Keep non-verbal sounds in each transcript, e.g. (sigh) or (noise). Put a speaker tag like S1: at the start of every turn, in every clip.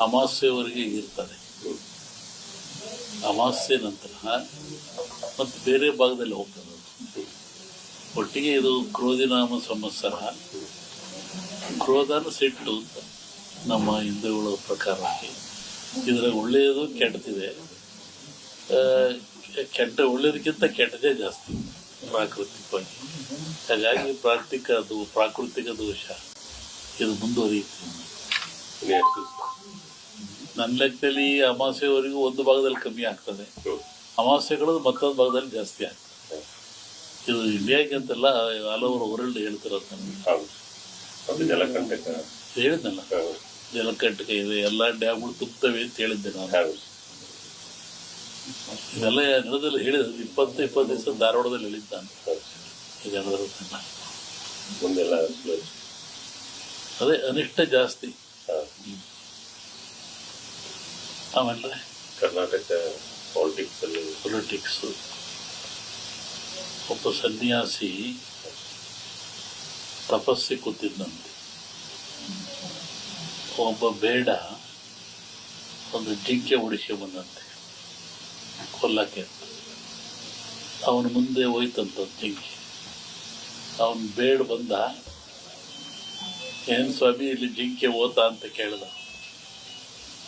S1: ಅಮಾವಾಸ್ಯೆವರೆಗೆ ಇರ್ತದೆ ಅಮಾಸ್ಯೆ ನಂತರ ಮತ್ತು ಬೇರೆ ಭಾಗದಲ್ಲಿ ಹೋಗ್ತದೆ ಒಟ್ಟಿಗೆ ಇದು ಕ್ರೋಧಿನಾಮ ಸಂವತ್ಸರ. ಕ್ರೋಧನ ಸಿಟ್ಟು ಅಂತ ನಮ್ಮ ಹಿಂದೂಗಳ ಪ್ರಕಾರ ಇದರ ಒಳ್ಳೆಯದು ಕೆಟ್ಟದಿದೆ. ಕೆಟ್ಟ ಒಳ್ಳೆಯದಕ್ಕಿಂತ ಕೆಟ್ಟದೇ ಜಾಸ್ತಿ ಪ್ರಾಕೃತಿಕವಾಗಿ. ಹಾಗಾಗಿ ಪ್ರಾಕೃತಿಕ ಅದು ಪ್ರಾಕೃತಿಕ ದೋಷ. ಇದು ಮುಂದುವರಿಯುತ್ತೆ. ನನ್ನ ಲೆಕ್ಕದಲ್ಲಿ ಅಮಾಸೆವರೆಗೂ ಒಂದು ಭಾಗದಲ್ಲಿ ಕಮ್ಮಿ ಆಗ್ತದೆ.
S2: ಅಮಾಸೆಗಳು
S1: ಅಮಾವಾಸ್ಯೆಗಳು ಮತ್ತೊಂದು ಭಾಗದಲ್ಲಿ ಜಾಸ್ತಿ ಆಗ್ತದೆ. ಇದು ಇಂಡಿಯಾಗೆ ಅಂತೆಲ್ಲ ಹಲವರು ವರ್ಲ್ಡ್ ಹೇಳ್ತಿರೋದು
S2: ನಮಗೆ.
S1: ಹೇಳಿದ್ನಲ್ಲ? ಜಲಕಟ್ಟಕ ಇದೆ ಎಲ್ಲ ಡ್ಯಾಮ್ಗಳು ತುಂಬುತ್ತವೆ ಅಂತ ಹೇಳಿದ್ದೆ ನಾನು. ಇದೆಲ್ಲ ನಡೆದಲ್ಲಿ ಹೇಳಿದ ಇಪ್ಪತ್ತು ಇಪ್ಪತ್ತು ದಿವಸ ಧಾರವಾಡದಲ್ಲಿ ಹೇಳಿದ್ದ ನಾನು
S2: ಹೌದು.
S1: ಈಗ ಅದರದ್ದೆಲ್ಲ.
S2: ಮುಂದೆಲ್ಲ slow.
S1: ಅದೇ ಅನಿಷ್ಟ ಜಾಸ್ತಿ
S2: ಹೌದು.
S1: ಆಮೇಲೆ
S2: ಕರ್ನಾಟಕ ಪಾಲಿಟಿಕ್ಸಲ್ಲಿ
S1: ಪೊಲಿಟಿಕ್ಸು ಒಬ್ಬ ಸನ್ಯಾಸಿ ತಪಸ್ಸಿ ಕೂತಿದ್ದಂತೆ ಒಬ್ಬ ಬೇಡ ಒಂದು ಜಿಂಕೆ ಉಡಿಸಿ ಬಂದಂತೆ ಕೊಲ್ಲಕ್ಕೆ ಅವನ ಮುಂದೆ ಹೋಯ್ತಂತ ಜಿಂಕೆ. ಅವನು ಬೇಡ ಬಂದ ಏನು ಸ್ವಾಮಿ ಇಲ್ಲಿ ಜಿಂಕೆ ಓತ ಅಂತ ಕೇಳ್ದ.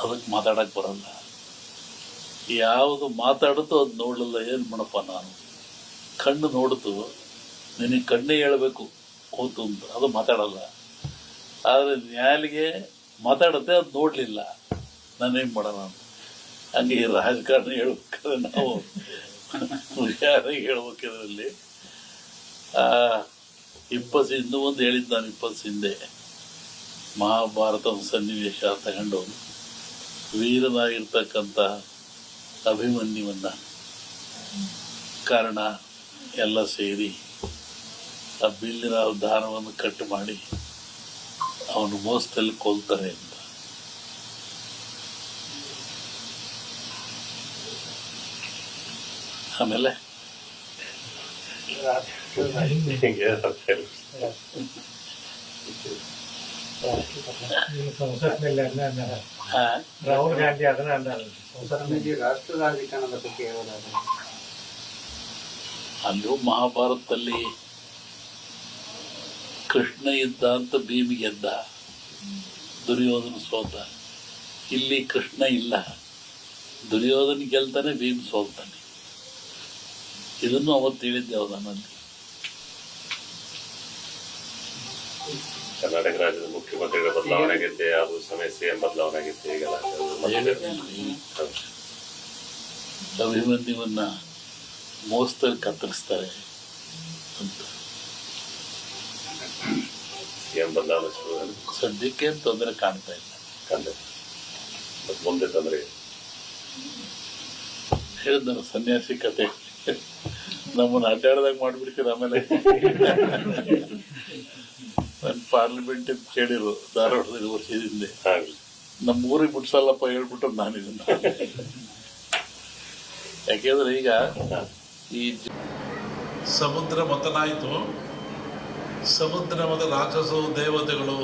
S1: ಅದಕ್ಕೆ ಮಾತಾಡಕ್ಕೆ ಬರಲ್ಲ. ಯಾವುದು ಮಾತಾಡುತ್ತೋ ಅದು ನೋಡಲಿಲ್ಲ, ಏನು ಮಾಡಪ್ಪ ನಾನು? ಕಣ್ಣು ನೋಡ್ತು ನಿನಗೆ ಕಣ್ಣೇ ಹೇಳಬೇಕು, ಕೂತು ಅಂತ. ಅದು ಮಾತಾಡಲ್ಲ. ಆದರೆ ನ್ಯಾಲಿಗೆ ಮಾತಾಡುತ್ತೆ ಅದು ನೋಡಲಿಲ್ಲ. ನಾನೇನು ಮಾಡೋಣ ಹಂಗೆ ರಾಜಕಾರಣ ಹೇಳ್ಬೇಕಾದ್ರೆ ನಾವು ಯಾರಿಗೆ ಹೇಳ್ಬೇಕಿದ್ರಲ್ಲಿ. ಇಪ್ಪತ್ತು ಇನ್ನೂ ಒಂದು ಹೇಳಿದ್ದು ನಾನು ಇಪ್ಪತ್ತು ಹಿಂದೆ ಮಹಾಭಾರತದ ಸನ್ನಿವೇಶ ತಗೊಂಡು ವೀರನಾಗಿರ್ತಕ್ಕಂಥ ಅಭಿಮನ್ಯುವನ್ನ ಕಾರಣ ಎಲ್ಲ ಸೇರಿ ಆ ಬಿಲ್ಲಿನ ದಾನವನ್ನು ಕಟ್ ಮಾಡಿ ಅವನು ಮೋಸದಲ್ಲಿ ಕೊಲ್ತಾರೆ ಅಂತ ಆಮೇಲೆ.
S3: ಸಂಸತ್ನಲ್ಲಿ ರಾಹುಲ್ ಗಾಂಧಿ ಅದನ್ನ
S4: ಈ ರಾಷ್ಟ್ರ ಬಗ್ಗೆ
S1: ಮಹಾಭಾರತದಲ್ಲಿ ಕೃಷ್ಣ ಇದ್ದ ಅಂತ ಭೀಮ್ ಗೆದ್ದ. ದುರ್ಯೋಧನ ಸೋತ. ಇಲ್ಲಿ ಕೃಷ್ಣ ಇಲ್ಲ. ದುರ್ಯೋಧನ ಗೆಲ್ತಾನೆ ಭೀಮ್ ಸೋಲ್ತಾನೆ. ಇದನ್ನು ಅವತ್ತು ಹೇಳಿದ್ದೆ ಅವನಲ್ಲಿ
S2: ಕರ್ನಾಟಕ ರಾಜ್ಯದ ಮುಖ್ಯಮಂತ್ರಿಗಳ ಬದಲಾವಣೆ ಆಗೈತೆ ಅದು ಸಮಯ ಸಿಎಂ ಬದಲಾವಣೆ ಆಗೈತೆ ಈಗೆಲ್ಲ.
S1: ಅಭಿಮನ್ಯುವನ್ನ ಮೋಸದಲ್ಲಿ ಕತ್ತರಿಸ್ತಾರೆ ಅಂತ.
S2: ಸಿಎಂ ಬದಲಾವಣೆ.
S1: ಸದ್ಯಕ್ಕೆ ತೊಂದರೆ ಕಾಣ್ತಾ ಇಲ್ಲ.
S2: ಕಂಡೆ ಮತ್ತೆ ಮುಂದೆ ತೊಂದರೆ
S1: ಹೇಳಿದ್ನಲ್ಲ ಸನ್ಯಾಸಿ ಕತೆ. ನಮ್ಮನ್ನ ಅಡ್ಡಾಡ್ದಾಗ ಮಾಡ್ಬಿಡ್ತೀರ ಆಮೇಲೆ? (laughs) ಪಾರ್ಲಿಮೆಂಟ್ ಕೇಳಿರು ಧಾರವಾಡದಲ್ಲಿ ಹಿಂದೆ
S2: ಹಾಗೆ.
S1: ನಮ್ಮ ಊರಿಗೆ ಬಿಡ್ಸಲ್ಲಪ್ಪ ಹೇಳ್ಬಿಟ್ಟು ನಾನು ಇದನ್ನ. ಯಾಕೆಂದ್ರೆ ಈಗ ಈ ಸಮುದ್ರ ಮತನಾಯಿತು. ಸಮುದ್ರ ಮತ ರಾಕ್ಷಸು ದೇವತೆಗಳು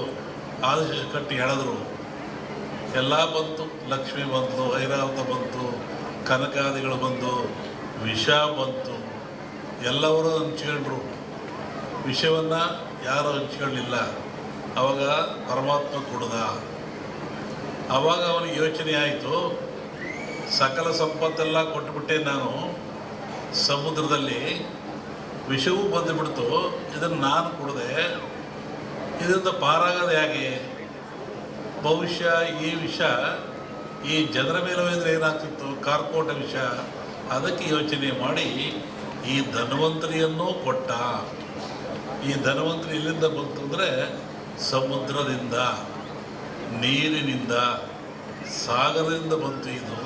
S1: ಆದೇಶ ಕಟ್ಟಿ ಹೇಳಿದ್ರು. ಎಲ್ಲ ಬಂತು ಲಕ್ಷ್ಮಿ ಬಂತು ಐರಾವತ ಬಂತು ಕನಕಾದಿಗಳು ಬಂತು ವಿಷ ಬಂತು. ಎಲ್ಲವರು ಹಂಚ್ಕೊಂಡ್ರು. ವಿಷವನ್ನು ಯಾರು ಹಂಚ್ಕೊಳ್ಳಿಲ್ಲ ಅವಾಗ ಪರಮಾತ್ಮ ಕೊಡ್ದ. ಅವಾಗ ಅವನಿಗೆ ಯೋಚನೆ ಆಯಿತು, ಸಕಲ ಸಂಪತ್ತೆಲ್ಲ ಕೊಟ್ಟುಬಿಟ್ಟೆ ನಾನು. ಸಮುದ್ರದಲ್ಲಿ ವಿಷವೂ ಬಂದುಬಿಡ್ತು, ಇದನ್ನು ನಾನು ಕೊಡದೆ. ಇದರಿಂದ ಪಾರಾಗೋದು ಹೇಗೆ? ಬಹುಶಃ ಈ ವಿಷ ಈ ಜನರ ಮೇಲೆ ಹೋದರೆ ಏನಾಗ್ತಿತ್ತು? ಕಾರ್ಕೋಟ ವಿಷ. ಅದಕ್ಕೆ ಯೋಚನೆ ಮಾಡಿ ಈ ಧನ್ವಂತರಿಯನ್ನು ಕೊಟ್ಟ. ಈ ಧನ್ವಂತರಿ ಎಲ್ಲಿಂದ ಬಂತು ಅಂದರೆ ಸಮುದ್ರದಿಂದ, ನೀರಿನಿಂದ,
S5: ಸಾಗರದಿಂದ ಬಂತು ಇದು.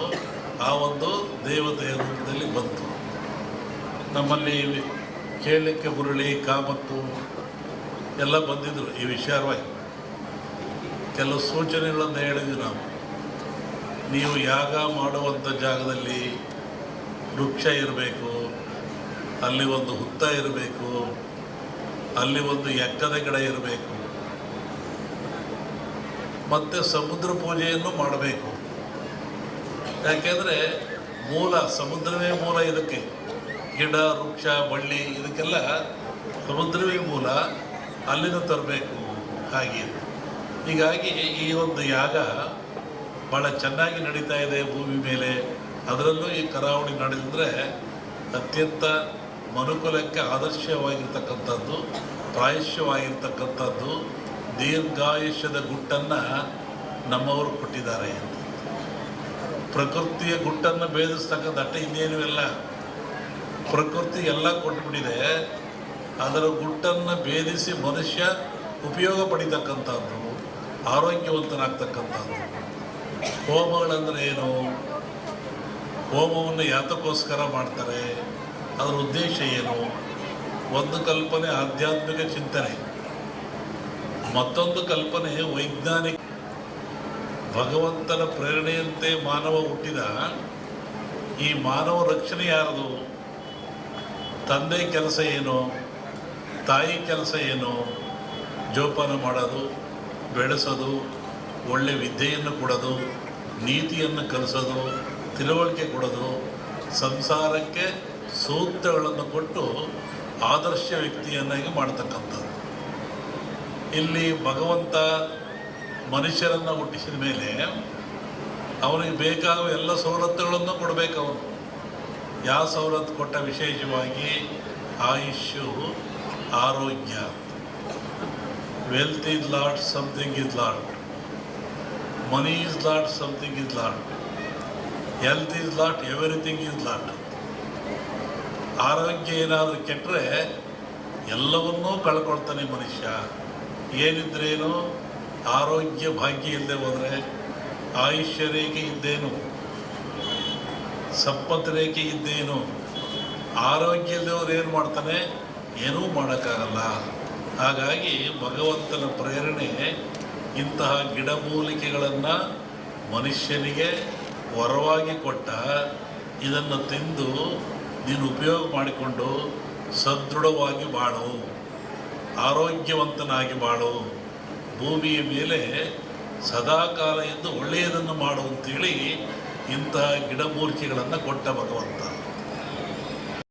S5: ಆ ಒಂದು ದೇವತೆಯ ರೂಪದಲ್ಲಿ ಬಂತು. ನಮ್ಮಲ್ಲಿ ಕೇಳಲಿಕ್ಕೆ ಮುರಳಿ, ಕಾಮತ್ತು ಎಲ್ಲ ಬಂದಿದ್ದರು ಈ ವಿಚಾರವಾಗಿ. ಕೆಲವು ಸೂಚನೆಗಳನ್ನು ಹೇಳಿದ್ವಿ ನಾವು. ನೀವು ಯಾಗ ಮಾಡುವಂಥ ಜಾಗದಲ್ಲಿ ವೃಕ್ಷ ಇರಬೇಕು, ಅಲ್ಲಿ ಒಂದು ಹುತ್ತ ಇರಬೇಕು ಅಲ್ಲಿ ಒಂದು ಎಕ್ಕದ ಗಿಡ ಇರಬೇಕು. ಮತ್ತು ಸಮುದ್ರ ಪೂಜೆಯನ್ನು ಮಾಡಬೇಕು. ಯಾಕೆಂದರೆ ಮೂಲ, ಸಮುದ್ರವೇ ಮೂಲ ಇದಕ್ಕೆ. ಗಿಡ, ವೃಕ್ಷ, ಬಳ್ಳಿ ಇದಕ್ಕೆಲ್ಲ ಸಮುದ್ರವೇ ಮೂಲ, ಅಲ್ಲಿಂದ ತರಬೇಕು ಹಾಗೆ. ಹೀಗಾಗಿ ಈ ಒಂದು ಯಾಗ ಭಾಳ ಚೆನ್ನಾಗಿ ನಡೀತಾ ಇದೆ ಭೂಮಿ ಮೇಲೆ. ಅದರಲ್ಲೂ ಈ ಕರಾವಳಿ ನಡೆದಿದ್ರೆ ಅತ್ಯಂತ ಮನುಕುಲಕ್ಕೆ ಆದರ್ಶವಾಗಿರ್ತಕ್ಕಂಥದ್ದು ಪ್ರಾಯಶ್ಯವಾಗಿರ್ತಕ್ಕಂಥದ್ದು ದೀರ್ಘಾಯುಷ್ಯದ ಗುಟ್ಟನ್ನು ನಮ್ಮವರು ಕೊಟ್ಟಿದ್ದಾರೆ ಅಂತ. ಪ್ರಕೃತಿಯ ಗುಟ್ಟನ್ನು ಭೇದಿಸ್ತಕ್ಕಂಥ ಅಟ್ಟ ಇನ್ನೇನು ಇಲ್ಲ. ಪ್ರಕೃತಿ ಎಲ್ಲ ಕೊಟ್ಟುಬಿಟ್ಟಿದೆ ಅದರ ಗುಟ್ಟನ್ನು ಭೇದಿಸಿ ಮನುಷ್ಯ ಉಪಯೋಗ ಪಡಿತಕ್ಕಂಥದ್ದು, ಆರೋಗ್ಯವಂತನಾಗ್ತಕ್ಕಂಥದ್ದು. ಹೋಮಗಳಂದ್ರೆ ಏನು? ಹೋಮವನ್ನು ಯಾತಕ್ಕೋಸ್ಕರ ಮಾಡ್ತಾರೆ? ಅದರ ಉದ್ದೇಶ ಏನು? ಒಂದು ಕಲ್ಪನೆ ಆಧ್ಯಾತ್ಮಿಕ ಚಿಂತನೆ. ಮತ್ತೊಂದು ಕಲ್ಪನೆ ವೈಜ್ಞಾನಿಕ. ಭಗವಂತನ ಪ್ರೇರಣೆಯಂತೆ ಮಾನವ ಹುಟ್ಟಿದ ಈ ಮಾನವ ರಕ್ಷಣೆ ಯಾರದು? ತಂದೆ ಕೆಲಸ ಏನು? ತಾಯಿ ಕೆಲಸ ಏನು? ಜೋಪಾನ ಮಾಡೋದು, ಬೆಳೆಸೋದು, ಒಳ್ಳೆ ವಿದ್ಯೆಯನ್ನು ಕೊಡೋದು, ನೀತಿಯನ್ನು ಕಲಿಸೋದು, ತಿಳುವಳಿಕೆ ಕೊಡೋದು, ಸಂಸಾರಕ್ಕೆ ಸೂಕ್ತಗಳನ್ನು ಕೊಟ್ಟು ಆದರ್ಶ ವ್ಯಕ್ತಿಯನ್ನಾಗಿ ಮಾಡ್ತಕ್ಕಂಥದ್ದು. ಇಲ್ಲಿ ಭಗವಂತ ಮನುಷ್ಯರನ್ನು ಹುಟ್ಟಿಸಿದ ಮೇಲೆ ಅವನಿಗೆ ಬೇಕಾಗುವ ಎಲ್ಲ ಸವಲತ್ತುಗಳನ್ನು ಕೊಡಬೇಕು ಅವನು. ಯಾವ ಸವಲತ್ತು ಕೊಟ್ಟ ವಿಶೇಷವಾಗಿ ಆಯುಷ್ಯು, ಆರೋಗ್ಯ. Wealth is lost something is lost money is lost something is lost health is lost everything is lost ಆರೋಗ್ಯ ಏನಾದರೂ ಕೆಟ್ಟರೆ ಎಲ್ಲವನ್ನೂ ಕಳ್ಕೊಳ್ತಾನೆ ಮನುಷ್ಯ. ಏನಿದ್ರೇನು ಆರೋಗ್ಯ ಭಾಗ್ಯ ಇಲ್ಲದೆ ಹೋದರೆ ಆಯುಷ್ಯ ರೇಖೆ ಇದ್ದೇನು? ಸಂಪತ್ ರೇಖೆ ಇದ್ದೇನು? ಆರೋಗ್ಯ ಇಲ್ಲದವ್ರು ಏನು ಮಾಡ್ತಾನೆ? ಏನೂ ಮಾಡೋಕ್ಕಾಗಲ್ಲ. ಹಾಗಾಗಿ ಭಗವಂತನ ಪ್ರೇರಣೆ ಇಂತಹ ಗಿಡಮೂಲಿಕೆಗಳನ್ನು ಮನುಷ್ಯನಿಗೆ ವರವಾಗಿ ಕೊಟ್ಟ ಇದನ್ನು ತಿಂದು ನೀನು ಉಪಯೋಗ ಮಾಡಿಕೊಂಡು ಸದೃಢವಾಗಿ ಬಾಳು, ಆರೋಗ್ಯವಂತನಾಗಿ ಬಾಳು. ಭೂಮಿಯ ಮೇಲೆ ಸದಾಕಾಲ ಎಂದು ಒಳ್ಳೆಯದನ್ನು ಮಾಡು ಅಂತೇಳಿ ಇಂತಹ ಗಿಡಮೂರ್ತಿಗಳನ್ನು ಕೊಟ್ಟ ಭಗವಂತ.